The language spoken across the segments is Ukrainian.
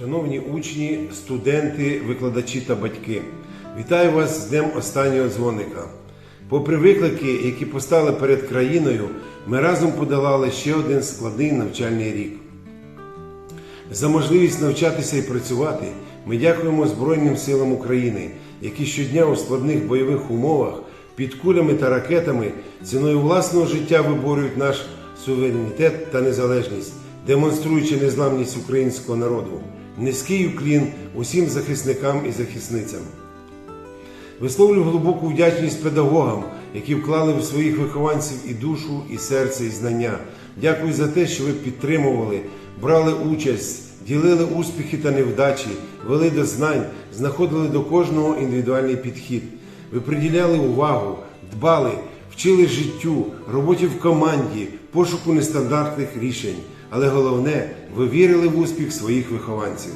Шановні учні, студенти, викладачі та батьки, вітаю вас з Днем останнього дзвоника. Попри виклики, які постали перед країною, ми разом подолали ще один складний навчальний рік. За можливість навчатися і працювати ми дякуємо Збройним силам України, які щодня у складних бойових умовах під кулями та ракетами ціною власного життя виборюють наш суверенітет та незалежність, демонструючи незламність українського народу. Низький уклін усім захисникам і захисницям. Висловлюю глибоку вдячність педагогам, які вклали в своїх вихованців і душу, і серце, і знання. Дякую за те, що ви підтримували, брали участь, ділили успіхи та невдачі, вели до знань, знаходили до кожного індивідуальний підхід. Ви приділяли увагу, дбали, вчили життю, роботі в команді, пошуку нестандартних рішень. Але головне, ви вірили в успіх своїх вихованців.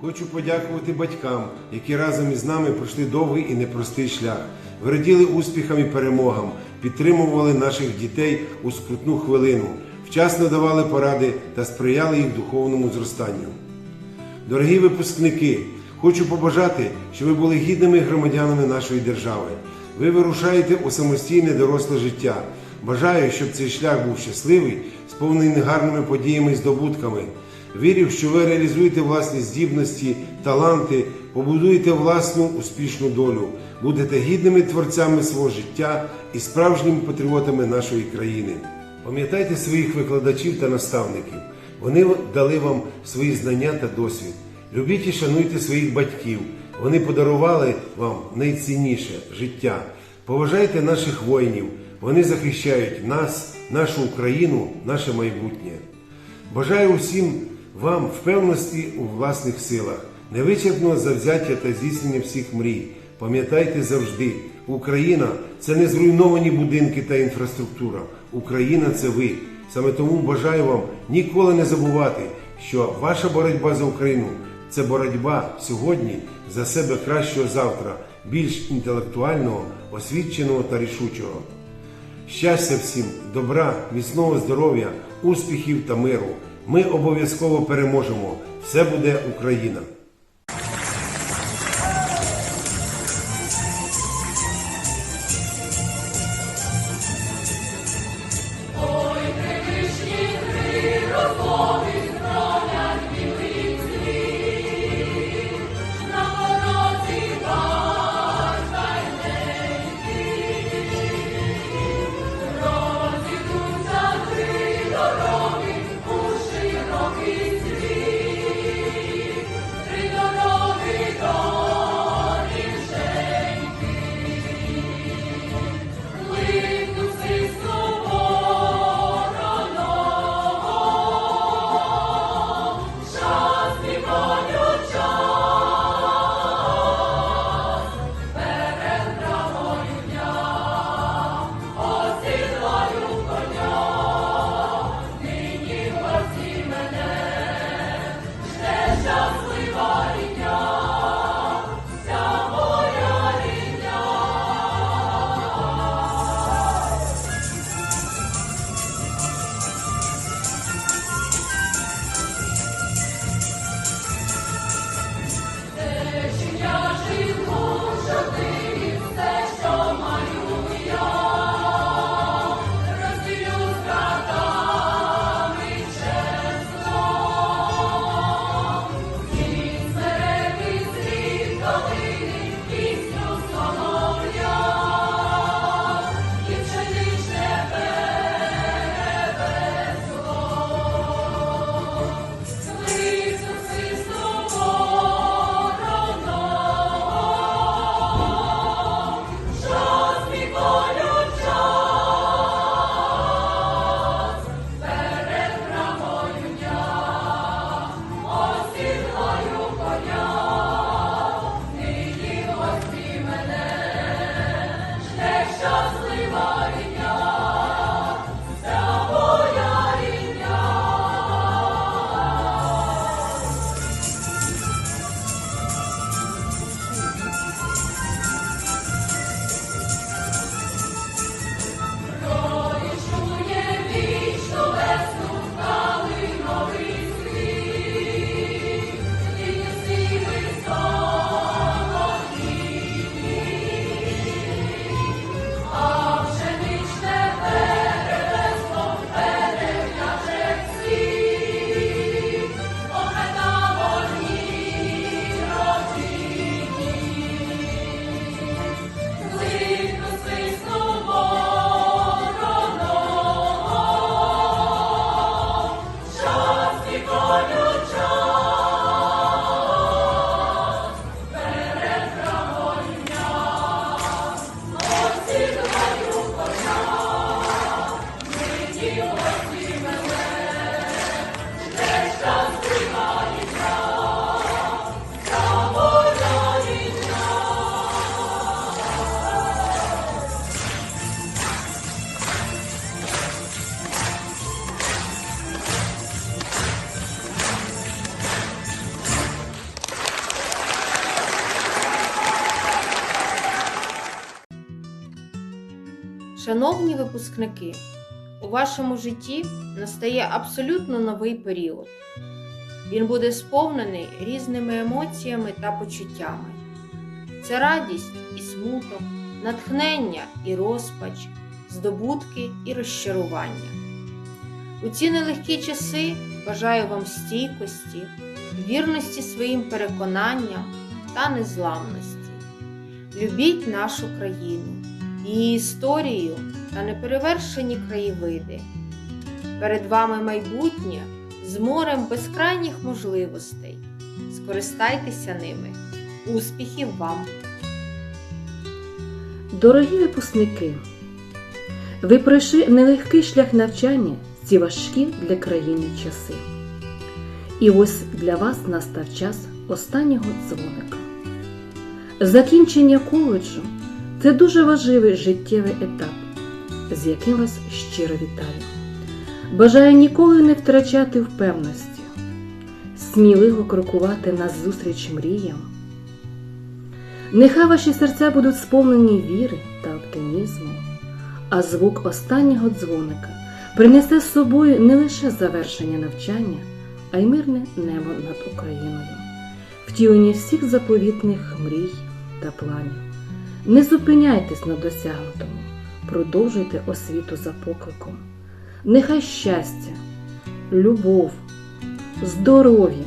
Хочу подякувати батькам, які разом із нами пройшли довгий і непростий шлях. Ви раділи успіхам і перемогам, підтримували наших дітей у скрутну хвилину, вчасно давали поради та сприяли їх духовному зростанню. Дорогі випускники, хочу побажати, щоб ви були гідними громадянами нашої держави. Ви вирушаєте у самостійне доросле життя. Бажаю, щоб цей шлях був щасливий, сповнений гарними подіями і здобутками. Вірю, що ви реалізуєте власні здібності, таланти, побудуєте власну успішну долю, будете гідними творцями свого життя і справжніми патріотами нашої країни. Пам'ятайте своїх викладачів та наставників. Вони дали вам свої знання та досвід. Любіть і шануйте своїх батьків. Вони подарували вам найцінніше життя. Поважайте наших воїнів. Вони захищають нас, нашу Україну, наше майбутнє. Бажаю усім вам впевненості у власних силах, невичерпного завзяття та здійснення всіх мрій. Пам'ятайте завжди, Україна це не зруйновані будинки та інфраструктура. Україна це ви. Саме тому бажаю вам ніколи не забувати, що ваша боротьба за Україну це боротьба сьогодні за себе кращого завтра, більш інтелектуального, освіченого та рішучого. Щастя всім, добра, міцного здоров'я, успіхів та миру. Ми обов'язково переможемо. Все буде Україна! Шановні випускники, у вашому житті настає абсолютно новий період. Він буде сповнений різними емоціями та почуттями. Це радість і смуток, натхнення і розпач, здобутки і розчарування. У ці нелегкі часи бажаю вам стійкості, вірності своїм переконанням та незламності. Любіть нашу країну, її історію та неперевершені краєвиди. Перед вами майбутнє з морем безкрайніх можливостей. Скористайтеся ними. Успіхів вам! Дорогі випускники, ви пройшли нелегкий шлях навчання в ці важкі для країни часи. І ось для вас настав час останнього дзвоника. Закінчення коледжу це дуже важливий життєвий етап, з яким вас щиро вітаю. Бажаю ніколи не втрачати впевності, сміливо крокувати назустріч мріям. Нехай ваші серця будуть сповнені віри та оптимізму, а звук останнього дзвоника принесе з собою не лише завершення навчання, а й мирне небо над Україною, втілення всіх заповітних мрій та планів. Не зупиняйтесь на досягнутому, продовжуйте освіту за покликом. Нехай щастя, любов, здоров'я,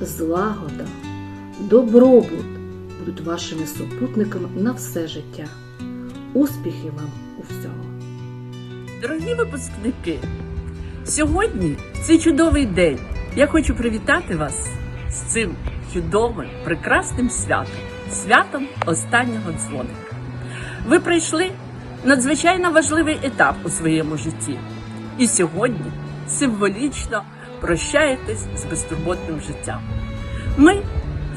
злагода, добробут будуть вашими супутниками на все життя. Успіхів вам у всьому! Дорогі випускники, сьогодні, в цей чудовий день, я хочу привітати вас з цим чудовим, прекрасним святом, святом останнього дзвоника. Ви пройшли надзвичайно важливий етап у своєму житті, і сьогодні символічно прощаєтесь з безтурботним життям. Ми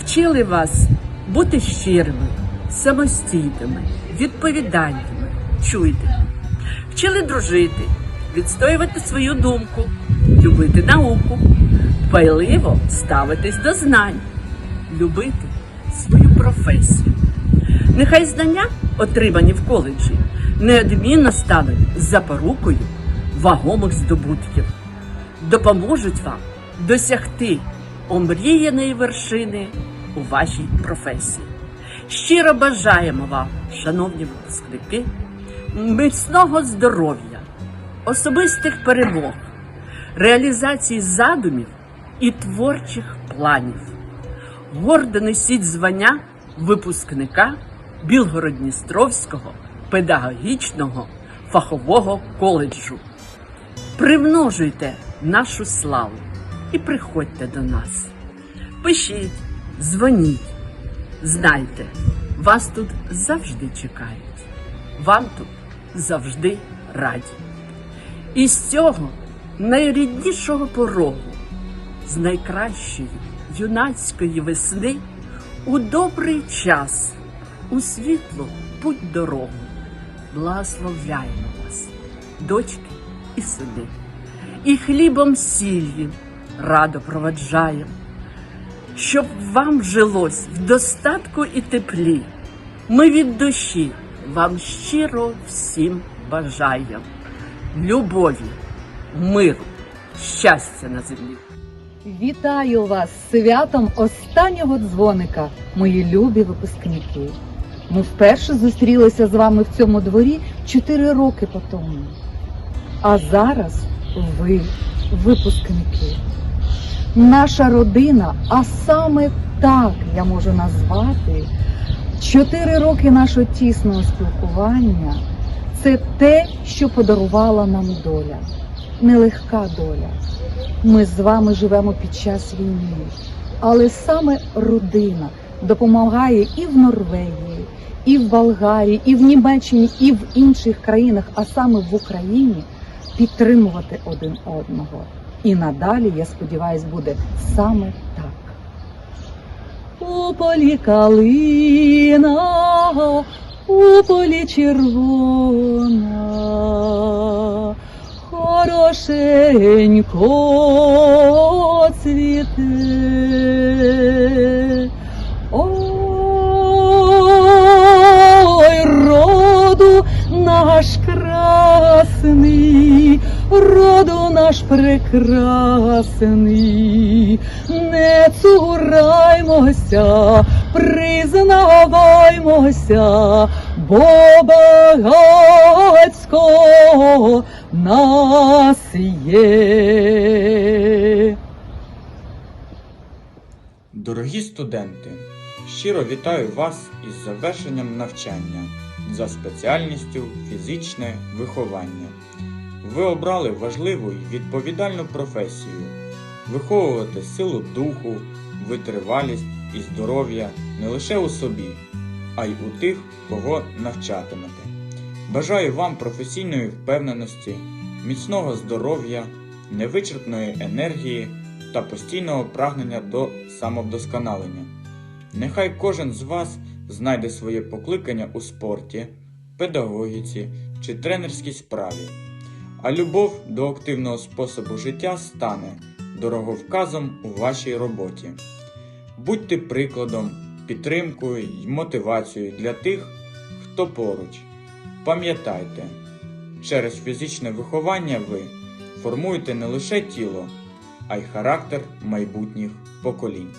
вчили вас бути щирими, самостійними, відповідальними, чуйними. Вчили дружити, відстоювати свою думку, любити науку, дбайливо ставитись до знань, любити професію. Нехай знання, отримані в коледжі, неодмінно стануть запорукою вагомих здобутків, допоможуть вам досягти омріяної вершини у вашій професії. Щиро бажаємо вам, шановні випускники, міцного здоров'я, особистих перемог, реалізації задумів і творчих планів. Гордо несіть звання випускника Білгородністровського педагогічного фахового коледжу. Примножуйте нашу славу і приходьте до нас. Пишіть, дзвоніть. Знайте, вас тут завжди чекають. Вам тут завжди раді. І з цього найріднішого порогу, з найкращої юнацької весни, у добрий час, у світлу путь дорогу, благословляємо вас, дочки і сини, і хлібом сіллю радо проваджаємо, щоб вам жилось в достатку і теплі. Ми від душі вам щиро всім бажаємо любові, миру, щастя на землі. Вітаю вас святом останнього дзвоника, мої любі випускники. Ми вперше зустрілися з вами в цьому дворі чотири роки по тому. А зараз ви, випускники, наша родина, а саме так я можу назвати, чотири роки нашого тісного спілкування це те, що подарувала нам доля, нелегка доля. Ми з вами живемо під час війни, але саме родина допомагає і в Норвегії, і в Болгарії, і в Німеччині, і в інших країнах, а саме в Україні, підтримувати один одного. І надалі, я сподіваюся, буде саме так. У полі калина, у полі червона, хорошенько цвіти. Ой, роду наш красний, роду наш прекрасний, не цураймося, признаваймося, бо багатсько нас є. Дорогі студенти, щиро вітаю вас із завершенням навчання за спеціальністю фізичне виховання. Ви обрали важливу й відповідальну професію виховувати силу духу, витривалість і здоров'я не лише у собі, а й у тих, кого навчатимете. Бажаю вам професійної впевненості, міцного здоров'я, невичерпної енергії та постійного прагнення до самовдосконалення. Нехай кожен з вас знайде своє покликання у спорті, педагогіці чи тренерській справі, а любов до активного способу життя стане дороговказом у вашій роботі. Будьте прикладом, підтримкою й мотивацією для тих, хто поруч. Пам'ятайте, через фізичне виховання ви формуєте не лише тіло, а й характер майбутніх поколінь.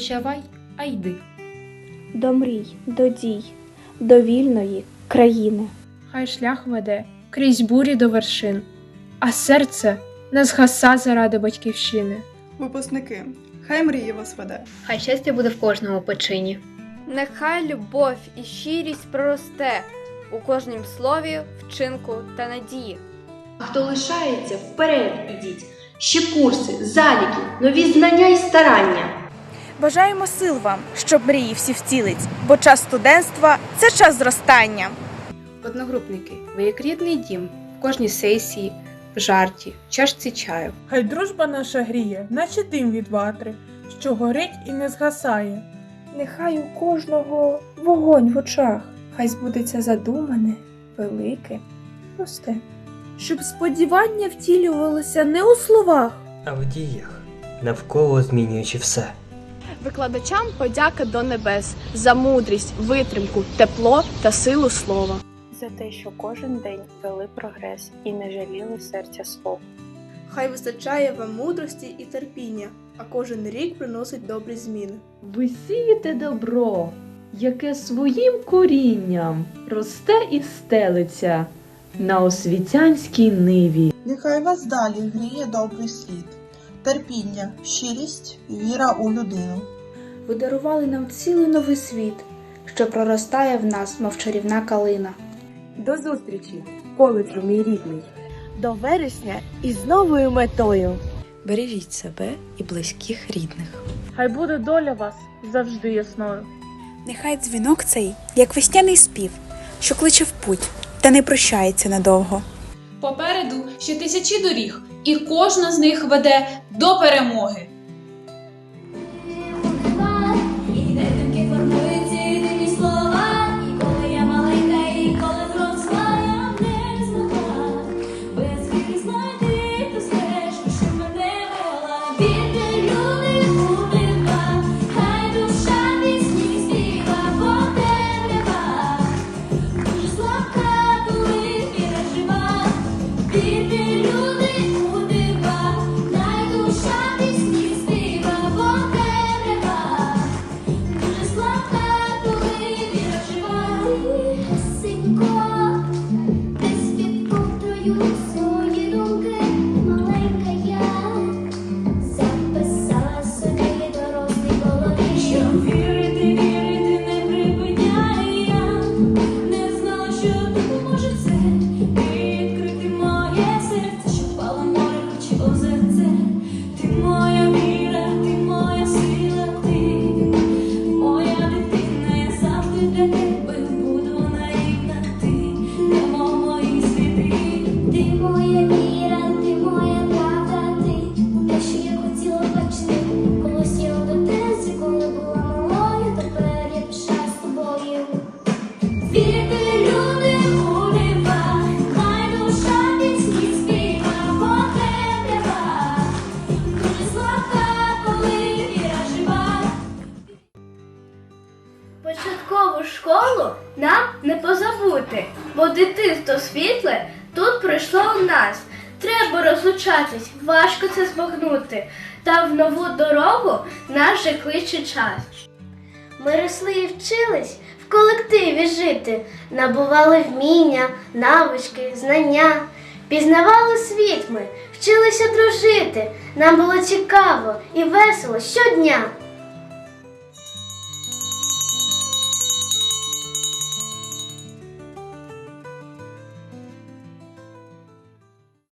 Прощавай, а йди. до мрій, до дій, до вільної країни. Хай шлях веде крізь бурі до вершин, а серце не згаса заради батьківщини. Випускники, хай мрії вас веде. Хай щастя буде в кожному печині. Нехай любов і щирість проросте у кожнім слові, вчинку та надії. А хто лишається, вперед ідіть. Ще курси, заліки, нові знання і старання. Бажаємо сил вам, щоб мрії всі втілить, бо час студентства це час зростання. Одногрупники, ви як рідний дім в кожній сесії, в жарті, в чашці чаю. Хай дружба наша гріє, наче дим від ватри, що горить і не згасає. Нехай у кожного вогонь в очах, хай збудеться задумане, велике, просте. Щоб сподівання втілювалося не у словах, а в діях, навколо змінюючи все. Викладачам подяка до небес за мудрість, витримку, тепло та силу слова. За те, що кожен день вели прогрес і не жаліли серця свого. хай вистачає вам мудрості і терпіння, а кожен рік приносить добрі зміни. Ви сієте добро, яке своїм корінням росте і стелиться на освітянській ниві. Нехай вас далі гріє добрий світ, терпіння, щирість, віра у людину. Ви дарували нам цілий новий світ, що проростає в нас, мов чарівна калина. До зустрічі, коледжу, мій рідний. До вересня із новою метою. Бережіть себе і близьких рідних. Хай буде доля вас завжди ясною. Нехай дзвінок цей, як весняний спів, що кличе в путь, та не прощається надовго. Попереду ще тисячі доріг, і кожна з них веде до перемоги. Школу нам не позабути, бо дитинство світле тут пройшло у нас. Треба розлучатись, важко це збагнути, та в нову дорогу нас же кличе час. Ми росли і вчились в колективі жити, набували вміння, навички, знання, пізнавали світ ми, вчилися дружити. Нам було цікаво і весело щодня.